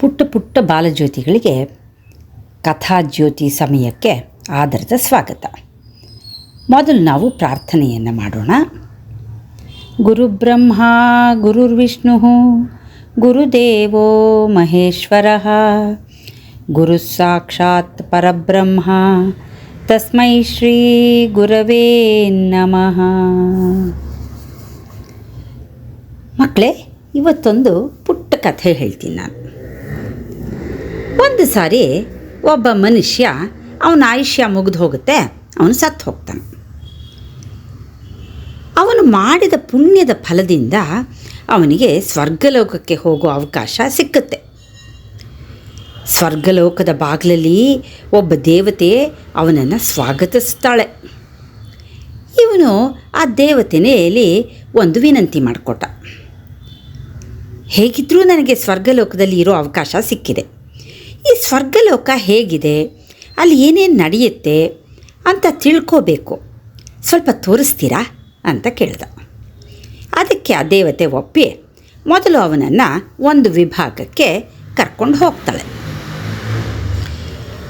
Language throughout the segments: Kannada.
ಪುಟ್ಟ ಪುಟ್ಟ ಬಾಲಜ್ಯೋತಿಗಳಿಗೆ ಕಥಾಜ್ಯೋತಿ ಸಮಯಕ್ಕೆ ಆಧಾರದ ಸ್ವಾಗತ. ಮೊದಲು ನಾವು ಪ್ರಾರ್ಥನೆಯನ್ನು ಮಾಡೋಣ. ಗುರುಬ್ರಹ್ಮ ಗುರುರ್ವಿಷ್ಣು ಗುರುದೇವೋ ಮಹೇಶ್ವರ, ಗುರು ಸಾಕ್ಷಾತ್ ಪರಬ್ರಹ್ಮ, ತಸ್ಮೈ ಶ್ರೀ ಗುರವೇ ನಮಃ. ಮಕ್ಕಳೇ, ಇವತ್ತೊಂದು ಪುಟ್ಟ ಕಥೆ ಹೇಳ್ತೀನಿ ನಾನು. ಒಂದು ಸಾರಿ ಒಬ್ಬ ಮನುಷ್ಯ ಅವನ ಆಯುಷ್ಯ ಮುಗಿದು ಹೋಗುತ್ತೆ, ಅವನು ಸತ್ತು ಹೋಗ್ತಾನೆ. ಅವನು ಮಾಡಿದ ಪುಣ್ಯದ ಫಲದಿಂದ ಅವನಿಗೆ ಸ್ವರ್ಗಲೋಕಕ್ಕೆ ಹೋಗೋ ಅವಕಾಶ ಸಿಕ್ಕುತ್ತೆ. ಸ್ವರ್ಗಲೋಕದ ಬಾಗಿಲಲ್ಲಿ ಒಬ್ಬ ದೇವತೆ ಅವನನ್ನು ಸ್ವಾಗತಿಸ್ತಾಳೆ. ಇವನು ಆ ದೇವತೆಯಲ್ಲಿ ಒಂದು ವಿನಂತಿ ಮಾಡಿಕೊಟ್ಟ. ಹೇಗಿದ್ದರೂ ನನಗೆ ಸ್ವರ್ಗಲೋಕದಲ್ಲಿ ಇರೋ ಅವಕಾಶ ಸಿಕ್ಕಿದೆ. ಈ ಸ್ವರ್ಗಲೋಕ ಹೇಗಿದೆ? ಅಲ್ಲಿ ಏನೇನು ನಡೆಯುತ್ತೆ ಅಂತ ತಿಳ್ಕೋಬೇಕು. ಸ್ವಲ್ಪ ತೋರಿಸ್ತೀರಾ ಅಂತ ಕೇಳ್ದ. ಅದಕ್ಕೆ ಆ ದೇವತೆ ಒಪ್ಪಿ ಮೊದಲು ಅವನನ್ನು ಒಂದು ವಿಭಾಗಕ್ಕೆ ಕರ್ಕೊಂಡು ಹೋಗ್ತಾಳೆ.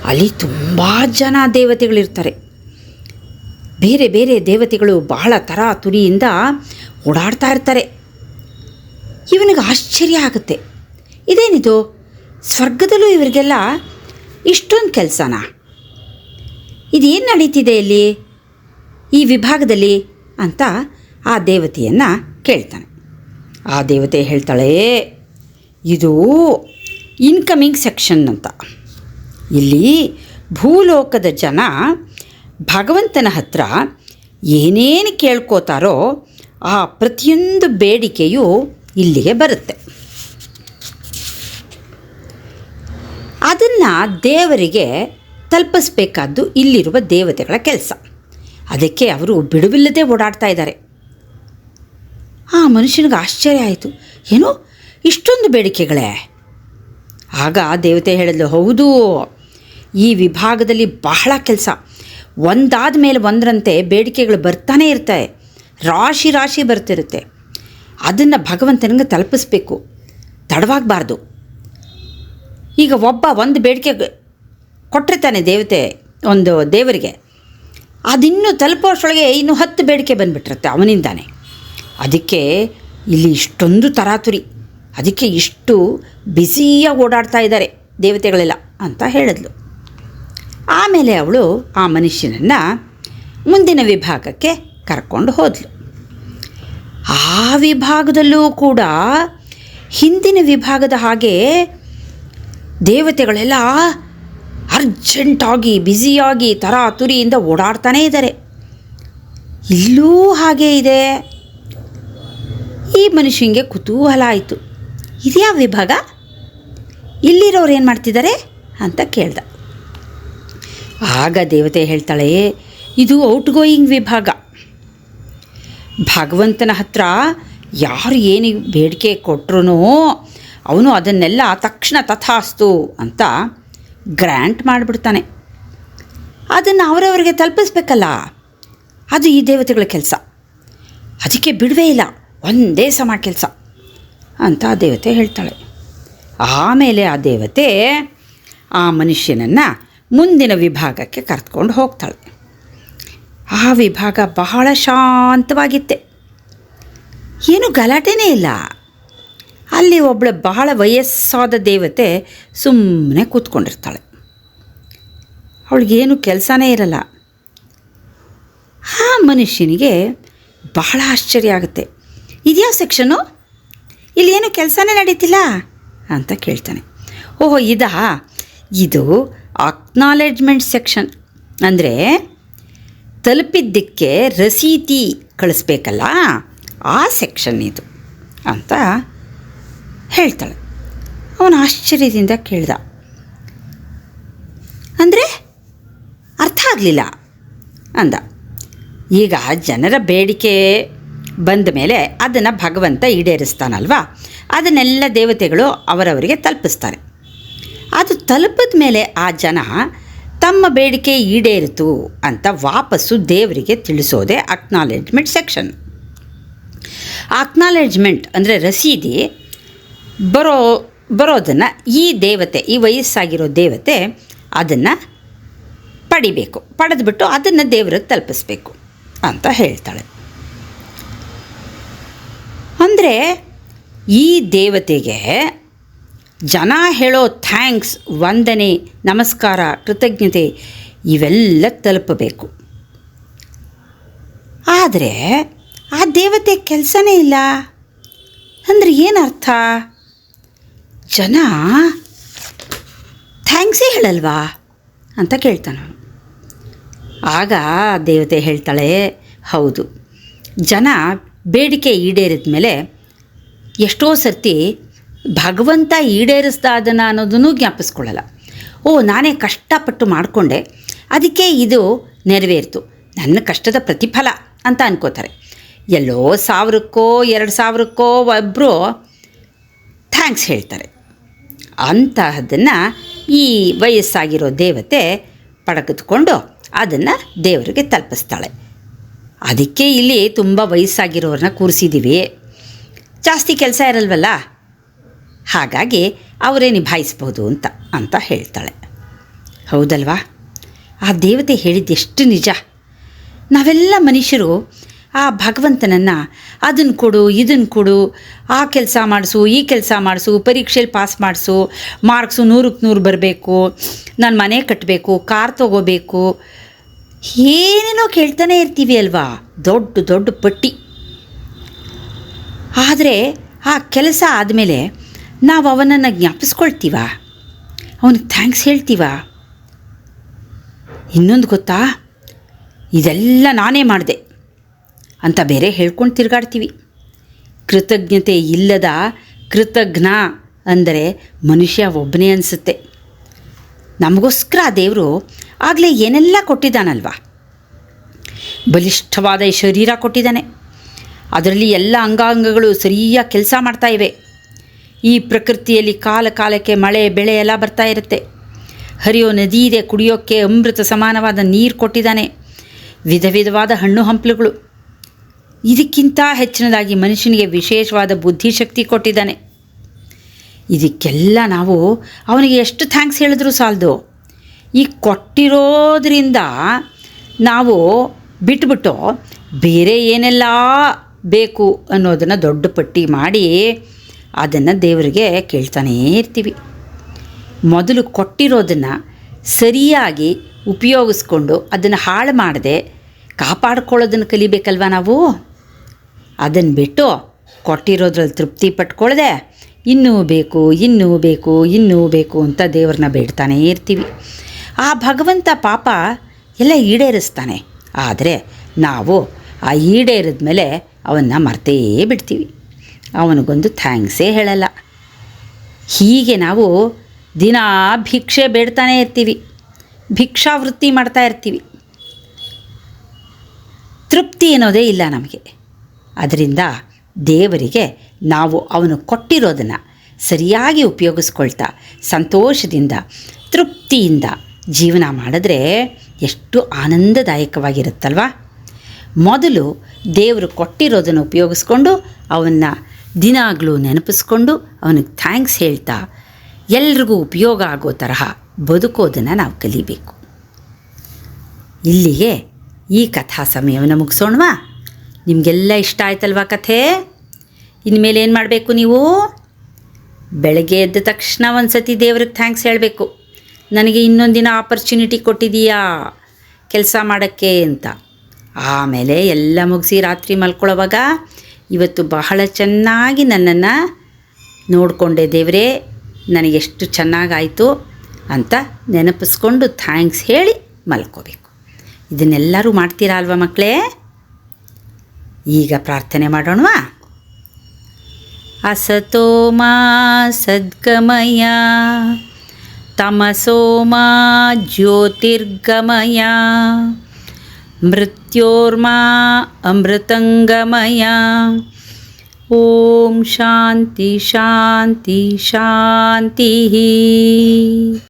ಅಲ್ಲಿ ತುಂಬ ಜನ ದೇವತೆಗಳಿರ್ತಾರೆ. ಬೇರೆ ಬೇರೆ ದೇವತೆಗಳು ಬಹಳ ಥರ ತುರಿಯಿಂದ ಓಡಾಡ್ತಾ ಇರ್ತಾರೆ. ಇವನಿಗೆ ಆಶ್ಚರ್ಯ ಆಗುತ್ತೆ. ಇದೇನಿದು? ಸ್ವರ್ಗದಲ್ಲೂ ಇವರಿಗೆಲ್ಲ ಇಷ್ಟೊಂದು ಕೆಲಸನ? ಇದೇನು ನಡೀತಿದೆ ಇಲ್ಲಿ? ಈ ವಿಭಾಗದಲ್ಲಿ ಅಂತ ಆ ದೇವತೆಯನ್ನು ಕೇಳ್ತಾನೆ. ಆ ದೇವತೆ ಹೇಳ್ತಾಳೆ, ಇದು ಇನ್ಕಮಿಂಗ್ ಸೆಕ್ಷನ್ ಅಂತ. ಇಲ್ಲಿ ಭೂಲೋಕದ ಜನ ಭಗವಂತನ ಹತ್ರ ಏನೇನು ಕೇಳ್ಕೋತಾರೋ ಆ ಪ್ರತಿಯೊಂದು ಬೇಡಿಕೆಯು ಇಲ್ಲಿಗೆ ಬರುತ್ತೆ. ಅದನ್ನು ದೇವರಿಗೆ ತಲುಪಿಸ್ಬೇಕಾದ್ದು ಇಲ್ಲಿರುವ ದೇವತೆಗಳ ಕೆಲಸ. ಅದಕ್ಕೆ ಅವರು ಬಿಡುವಿಲ್ಲದೆ ಓಡಾಡ್ತಾ ಇದ್ದಾರೆ. ಆ ಮನುಷ್ಯನಿಗೆ ಆಶ್ಚರ್ಯ ಆಯಿತು. ಏನು ಇಷ್ಟೊಂದು ಬೇಡಿಕೆಗಳೇ. ಆಗ ದೇವತೆ ಹೇಳಿದ್ಲು, ಹೌದು, ಈ ವಿಭಾಗದಲ್ಲಿ ಬಹಳ ಕೆಲಸ. ಒಂದಾದ ಮೇಲೆ ಒಂದರಂತೆ ಬೇಡಿಕೆಗಳು ಬರ್ತಾನೆ ಇರ್ತವೆ ರಾಶಿ ರಾಶಿ ಬರ್ತಿರುತ್ತೆ. ಅದನ್ನು ಭಗವಂತನಿಗೆ ತಲುಪಿಸ್ಬೇಕು. ತಡವಾಗಬಾರ್ದು. ಈಗ ಒಬ್ಬ ಒಂದು ಬೇಡಿಕೆ ಕೊಟ್ಟಿರ್ತಾನೆ ದೇವತೆ, ಒಂದು ದೇವರಿಗೆ. ಅದಿನ್ನೂ ತಲುಪೋಷ್ಟೊಳಗೆ ಇನ್ನು ಹತ್ತು ಬೇಡಿಕೆ ಬಂದುಬಿಟ್ಟಿರುತ್ತೆ ಅವನಿಂದಾನೆ. ಅದಕ್ಕೆ ಇಲ್ಲಿ ಇಷ್ಟೊಂದು ತರಾತುರಿ, ಅದಕ್ಕೆ ಇಷ್ಟು ಬಿಸಿಯಾಗಿ ಓಡಾಡ್ತಾ ಇದ್ದಾರೆ ದೇವತೆಗಳೆಲ್ಲ ಅಂತ ಹೇಳಿದ್ಲು. ಆಮೇಲೆ ಅವಳು ಆ ಮನುಷ್ಯನನ್ನು ಮುಂದಿನ ವಿಭಾಗಕ್ಕೆ ಕರ್ಕೊಂಡು ಹೋದ್ಲು. ಆ ವಿಭಾಗದಲ್ಲೂ ಕೂಡ ಹಿಂದಿನ ವಿಭಾಗದ ಹಾಗೆ ದೇವತೆಗಳೆಲ್ಲ ಅರ್ಜೆಂಟಾಗಿ ಬ್ಯುಸಿಯಾಗಿ ತರಾತುರಿಯಿಂದ ಓಡಾಡ್ತಾನೇ ಇದ್ದಾರೆ. ಇಲ್ಲೂ ಹಾಗೆ ಇದೆ. ಈ ಮನುಷ್ಯನಿಗೆ ಕುತೂಹಲ ಆಯಿತು. ಇದ್ಯಾವ ವಿಭಾಗ? ಇಲ್ಲಿರೋರು ಏನು ಮಾಡ್ತಿದ್ದಾರೆ ಅಂತ ಕೇಳ್ದ. ಆಗ ದೇವತೆ ಹೇಳ್ತಾಳೆ, ಇದು ಔಟ್ ಗೋಯಿಂಗ್ ವಿಭಾಗ. ಭಗವಂತನ ಹತ್ರ ಯಾರು ಏನಿಗೆ ಬೇಡಿಕೆ ಕೊಟ್ಟರು ಅವನು ಅದನ್ನೆಲ್ಲ ತಕ್ಷಣ ತಥಾಸ್ತು ಅಂತ ಗ್ರ್ಯಾಂಟ್ ಮಾಡಿಬಿಡ್ತಾನೆ. ಅದನ್ನು ಅವರವರಿಗೆ ತಲುಪಿಸ್ಬೇಕಲ್ಲ, ಅದು ಈ ದೇವತೆಗಳ ಕೆಲಸ. ಅದಕ್ಕೆ ಬಿಡುವೇ ಇಲ್ಲ, ಒಂದೇ ಸಮ ಕೆಲಸ ಅಂತ ಆ ದೇವತೆ ಹೇಳ್ತಾಳೆ. ಆಮೇಲೆ ಆ ದೇವತೆ ಆ ಮನುಷ್ಯನನ್ನು ಮುಂದಿನ ವಿಭಾಗಕ್ಕೆ ಕರೆದುಕೊಂಡು ಹೋಗ್ತಾಳೆ. ಆ ವಿಭಾಗ ಬಹಳ ಶಾಂತವಾಗಿತ್ತೆ. ಏನು ಗಲಾಟೆನೇ ಇಲ್ಲ. ಅಲ್ಲಿ ಒಬ್ಬಳು ಬಹಳ ವಯಸ್ಸಾದ ದೇವತೆ ಸುಮ್ಮನೆ ಕೂತ್ಕೊಂಡಿರ್ತಾಳೆ. ಅವಳಿಗೇನು ಕೆಲಸನೇ ಇರಲ್ಲ. ಆ ಮನುಷ್ಯನಿಗೆ ಬಹಳ ಆಶ್ಚರ್ಯ ಆಗುತ್ತೆ. ಇದ್ಯಾವ ಸೆಕ್ಷನು? ಇಲ್ಲಿ ಏನು ಕೆಲಸನೇ ನಡೀತಿಲ್ಲ? ಅಂತ ಕೇಳ್ತಾನೆ. ಓಹೋ, ಇದಾ? ಇದು ಅಕ್ನಾಲೆಜ್ಮೆಂಟ್ ಸೆಕ್ಷನ್ ಅಂದರೆ ತಲುಪಿದ್ದಕ್ಕೆ ರಸೀತಿ ಕಳಿಸ್ಬೇಕಲ್ಲ? ಆ ಸೆಕ್ಷನ್ ಇದು. ಅಂತ ಹೇಳ್ತಾಳೆ. ಅವನು ಆಶ್ಚರ್ಯದಿಂದ ಕೇಳ್ದ. ಅಂದರೆ ಅರ್ಥ ಆಗಲಿಲ್ಲ ಅಂದ. ಈಗ ಜನರ ಬೇಡಿಕೆ ಬಂದ ಮೇಲೆ ಅದನ್ನು ಭಗವಂತ ಈಡೇರಿಸ್ತಾನಲ್ವಾ? ಅದನ್ನೆಲ್ಲ ದೇವತೆಗಳು ಅವರವರಿಗೆ ತಲುಪಿಸ್ತಾರೆ. ಅದು ತಲುಪಿದ ಮೇಲೆ ಆ ಜನ ತಮ್ಮ ಬೇಡಿಕೆ ಈಡೇರಿತು ಅಂತ ವಾಪಸ್ಸು ದೇವರಿಗೆ ತಿಳಿಸೋದೇ ಅಕ್ನಾಲೆಜ್ಮೆಂಟ್ ಸೆಕ್ಷನ್ ಅಕ್ನಾಲೆಜ್ಮೆಂಟ್ ಅಂದರೆ ರಸೀದಿ ಬರೋ, ಬರೋದನ್ನು ಈ ದೇವತೆ, ಈ ವಯಸ್ಸಾಗಿರೋ ದೇವತೆ ಅದನ್ನು ಪಡಿಬೇಕು. ಪಡೆದ್ಬಿಟ್ಟು ಅದನ್ನು ದೇವ್ರಿಗೆ ತಲುಪಿಸ್ಬೇಕು ಅಂತ ಹೇಳ್ತಾಳೆ. ಅಂದರೆ ಈ ದೇವತೆಗೆ ಜನ ಹೇಳೋ ಥ್ಯಾಂಕ್ಸ್, ವಂದನೆ, ನಮಸ್ಕಾರ, ಕೃತಜ್ಞತೆ ಇವೆಲ್ಲ ತಲುಪಬೇಕು. ಆದರೆ ಆ ದೇವತೆ ಕೆಲಸನೇ ಇಲ್ಲ. ಅಂದರೆ ಏನರ್ಥ? ಜನ ಥ್ಯಾಂಕ್ಸೇ ಹೇಳಲ್ವಾ ಅಂತ ಕೇಳ್ತಾನೆ. ಆಗ ದೇವತೆ ಹೇಳ್ತಾಳೆ, ಹೌದು, ಜನ ಬೇಡಿಕೆ ಈಡೇರಿದ ಮೇಲೆ ಎಷ್ಟೋ ಸರ್ತಿ ಭಗವಂತ ಈಡೇರಿಸ್ತಾ ಅದನ್ನು ಅನ್ನೋದನ್ನು ಜ್ಞಾಪಿಸ್ಕೊಳ್ಳಲ್ಲ. ಓ, ನಾನೇ ಕಷ್ಟಪಟ್ಟು ಮಾಡಿಕೊಂಡೆ, ಅದಕ್ಕೆ ಇದು ನೆರವೇರಿತು, ನನ್ನ ಕಷ್ಟದ ಪ್ರತಿಫಲ ಅಂತ ಅನ್ಕೋತಾರೆ. ಎಲ್ಲೋ ಸಾವಿರಕ್ಕೋ, ಎರಡು ಸಾವಿರಕ್ಕೋ ಒಬ್ಬರು ಥ್ಯಾಂಕ್ಸ್ ಹೇಳ್ತಾರೆ. ಅಂತಹದನ್ನು ಈ ವಯಸ್ಸಾಗಿರೋ ದೇವತೆ ಪಡೆದುಕೊಂಡು ಅದನ್ನು ದೇವರಿಗೆ ತಲುಪಿಸ್ತಾಳೆ. ಅದಕ್ಕೆ ಇಲ್ಲಿ ತುಂಬ ವಯಸ್ಸಾಗಿರೋರನ್ನ ಕೂರಿಸಿದ್ದೀವಿ ಜಾಸ್ತಿ ಕೆಲಸ ಇರಲ್ವಲ್ಲ? ಹಾಗಾಗಿ ಅವರೇ ನಿಭಾಯಿಸ್ಬೋದು ಅಂತ ಅಂತ ಹೇಳ್ತಾಳೆ. ಹೌದಲ್ವಾ? ಆ ದೇವತೆ ಹೇಳಿದ್ದೆಷ್ಟು ನಿಜ. ನಾವೆಲ್ಲ ಮನುಷ್ಯರು ಆ ಭಗವಂತನನ್ನು ಅದನ್ನು ಕೊಡು ಇದನ್ನು ಕೊಡು, ಆ ಕೆಲಸ ಮಾಡಿಸು, ಈ ಕೆಲಸ ಮಾಡಿಸು ಪರೀಕ್ಷೆಯಲ್ಲಿ ಪಾಸ್ ಮಾಡಿಸು, ಮಾರ್ಕ್ಸು ನೂರಕ್ಕೆ ನೂರು ಬರಬೇಕು, ನಾನು ಮನೆ ಕಟ್ಟಬೇಕು ಕಾರ್ ತಗೋಬೇಕು. ಏನೇನೋ ಕೇಳ್ತಾನೆ ಇರ್ತೀವಿ ಅಲ್ವಾ? ದೊಡ್ಡ ದೊಡ್ಡ ಪಟ್ಟಿ. ಆದರೆ ಆ ಕೆಲಸ ಆದಮೇಲೆ ನಾವು ಅವನನ್ನು ಜ್ಞಾಪಿಸ್ಕೊಳ್ತೀವ? ಅವನಿಗೆ ಥ್ಯಾಂಕ್ಸ್ ಹೇಳ್ತೀವ? ಇನ್ನೊಂದು ಗೊತ್ತಾ? ಇದೆಲ್ಲ ನಾನೇ ಮಾಡಿದೆ. ಅಂತ ಬೇರೆ ಹೇಳ್ಕೊಂಡು ತಿರುಗಾಡ್ತೀವಿ. ಕೃತಜ್ಞತೆ ಇಲ್ಲದ ಕೃತಜ್ಞ ಅಂದರೆ ಮನುಷ್ಯ ಒಬ್ಬನೇ ಅನಿಸುತ್ತೆ. ನಮಗೋಸ್ಕರ ಆ ದೇವರು ಆಗಲೇ ಏನೆಲ್ಲ ಕೊಟ್ಟಿದ್ದಾನಲ್ವಾ? ಬಲಿಷ್ಠವಾದ ಶರೀರ ಕೊಟ್ಟಿದ್ದಾನೆ. ಅದರಲ್ಲಿ ಎಲ್ಲ ಅಂಗಾಂಗಗಳು ಸರಿಯಾಗಿ ಕೆಲಸ ಮಾಡ್ತಾ ಇವೆ. ಈ ಪ್ರಕೃತಿಯಲ್ಲಿ ಕಾಲ ಕಾಲಕ್ಕೆ ಮಳೆ, ಬೆಳೆ ಎಲ್ಲ ಬರ್ತಾ ಇರುತ್ತೆ. ಹರಿಯೋ ನದಿ ಇದೆ, ಕುಡಿಯೋಕ್ಕೆ ಅಮೃತ ಸಮಾನವಾದ ನೀರು ಕೊಟ್ಟಿದ್ದಾನೆ. ವಿಧ ವಿಧವಾದ ಹಣ್ಣು ಹಂಪಲುಗಳು. ಇದಕ್ಕಿಂತ ಹೆಚ್ಚಿನದಾಗಿ ಮನುಷ್ಯನಿಗೆ ವಿಶೇಷವಾದ ಬುದ್ಧಿಶಕ್ತಿ ಕೊಟ್ಟಿದ್ದಾನೆ. ಇದಕ್ಕೆಲ್ಲ ನಾವು ಅವನಿಗೆ ಎಷ್ಟು ಥ್ಯಾಂಕ್ಸ್ ಹೇಳಿದ್ರು ಸಾಲದು. ಈ ಕೊಟ್ಟಿರೋದ್ರಿಂದ ನಾವು ಬಿಟ್ಬಿಟ್ಟು ಬೇರೆ ಏನೆಲ್ಲ ಬೇಕು ಅನ್ನೋದನ್ನು ದೊಡ್ಡ ಪಟ್ಟಿ ಮಾಡಿ ಅದನ್ನು ದೇವರಿಗೆ ಕೇಳ್ತಾನೇ ಇರ್ತೀವಿ. ಮೊದಲು ಕೊಟ್ಟಿರೋದನ್ನು ಸರಿಯಾಗಿ ಉಪಯೋಗಿಸ್ಕೊಂಡು ಅದನ್ನು ಹಾಳು ಮಾಡದೆ ಕಾಪಾಡ್ಕೊಳ್ಳೋದನ್ನು ಕಲಿಬೇಕಲ್ವ ನಾವು? ಅದನ್ನು ಬಿಟ್ಟು ಕೊಟ್ಟಿರೋದ್ರಲ್ಲಿ ತೃಪ್ತಿ ಪಟ್ಕೊಳ್ಳದೆ ಇನ್ನೂ ಬೇಕು ಇನ್ನೂ ಬೇಕು ಇನ್ನೂ ಬೇಕು ಅಂತ ದೇವ್ರನ್ನ ಬೇಡ್ತಾನೇ ಇರ್ತೀವಿ. ಆ ಭಗವಂತ ಪಾಪ ಎಲ್ಲ ಈಡೇರಿಸ್ತಾನೆ. ಆದರೆ ನಾವು ಆ ಈಡೇರಿದ ಮೇಲೆ ಅವನ್ನ ಮರ್ತೇ ಬಿಡ್ತೀವಿ. ಅವನಿಗೊಂದು ಥ್ಯಾಂಕ್ಸೇ ಹೇಳಲ್ಲ. ಹೀಗೆ ನಾವು ದಿನ ಭಿಕ್ಷೆ ಬೇಡ್ತಾನೆ ಇರ್ತೀವಿ. ಭಿಕ್ಷಾವೃತ್ತಿ ಮಾಡ್ತಾ ಇರ್ತೀವಿ. ತೃಪ್ತಿ ಅನ್ನೋದೇ ಇಲ್ಲ ನಮಗೆ. ಅದರಿಂದ ದೇವರಿಗೆ ನಾವು ಅವನು ಕೊಟ್ಟಿರೋದನ್ನು ಸರಿಯಾಗಿ ಉಪಯೋಗಿಸ್ಕೊಳ್ತಾ ಸಂತೋಷದಿಂದ, ತೃಪ್ತಿಯಿಂದ ಜೀವನ ಮಾಡಿದ್ರೆ ಎಷ್ಟು ಆನಂದದಾಯಕವಾಗಿರುತ್ತಲ್ವ? ಮೊದಲು ದೇವರು ಕೊಟ್ಟಿರೋದನ್ನು ಉಪಯೋಗಿಸ್ಕೊಂಡು ಅವನ್ನ ದಿನಾಗಲೂ ನೆನಪಿಸ್ಕೊಂಡು ಅವನಿಗೆ ಥ್ಯಾಂಕ್ಸ್ ಹೇಳ್ತಾ ಎಲ್ರಿಗೂ ಉಪಯೋಗ ಆಗೋ ತರಹ ಬದುಕೋದನ್ನು ನಾವು ಕಲಿಬೇಕು. ಇಲ್ಲಿಗೆ ಈ ಕಥಾ ಸಮಯವನ್ನು ಮುಗಿಸೋಣವಾ? ನಿಮಗೆಲ್ಲ ಇಷ್ಟ ಆಯ್ತಲ್ವಾ ಕಥೆ? ಇನ್ಮೇಲೆ ಏನು ಮಾಡಬೇಕು ನೀವು? ಬೆಳಗ್ಗೆ ಎದ್ದ ತಕ್ಷಣ ಒಂದು ಸತಿ ದೇವ್ರಿಗೆ ಥ್ಯಾಂಕ್ಸ್ ಹೇಳಬೇಕು. ನನಗೆ ಇನ್ನೊಂದು ದಿನ ಆಪರ್ಚುನಿಟಿ ಕೊಟ್ಟಿದೀಯಾ? ಕೆಲಸ ಮಾಡೋಕ್ಕೆ ಅಂತ. ಆಮೇಲೆ ಎಲ್ಲ ಮುಗಿಸಿ ರಾತ್ರಿ ಮಲ್ಕೊಳ್ಳೋವಾಗ ಇವತ್ತು ಬಹಳ ಚೆನ್ನಾಗಿ ನನ್ನನ್ನು ನೋಡಿಕೊಂಡೆ ದೇವರೇ ನನಗೆಷ್ಟು ಚೆನ್ನಾಗಾಯಿತು ಅಂತ ನೆನಪಿಸ್ಕೊಂಡು ಥ್ಯಾಂಕ್ಸ್ ಹೇಳಿ ಮಲ್ಕೋಬೇಕು. ಇದನ್ನೆಲ್ಲರೂ ಮಾಡ್ತೀರಾ ಅಲ್ವಾ ಮಕ್ಕಳೇ ಈಗ ಪ್ರಾರ್ಥನೆ ಮಾಡೋಣವಾ असतो मा सद्गमय तमसो मा ज्योतिर्गमय मृत्योर्मा अमृतङ्गमय ॐ शान्ति शान्ति शान्तिः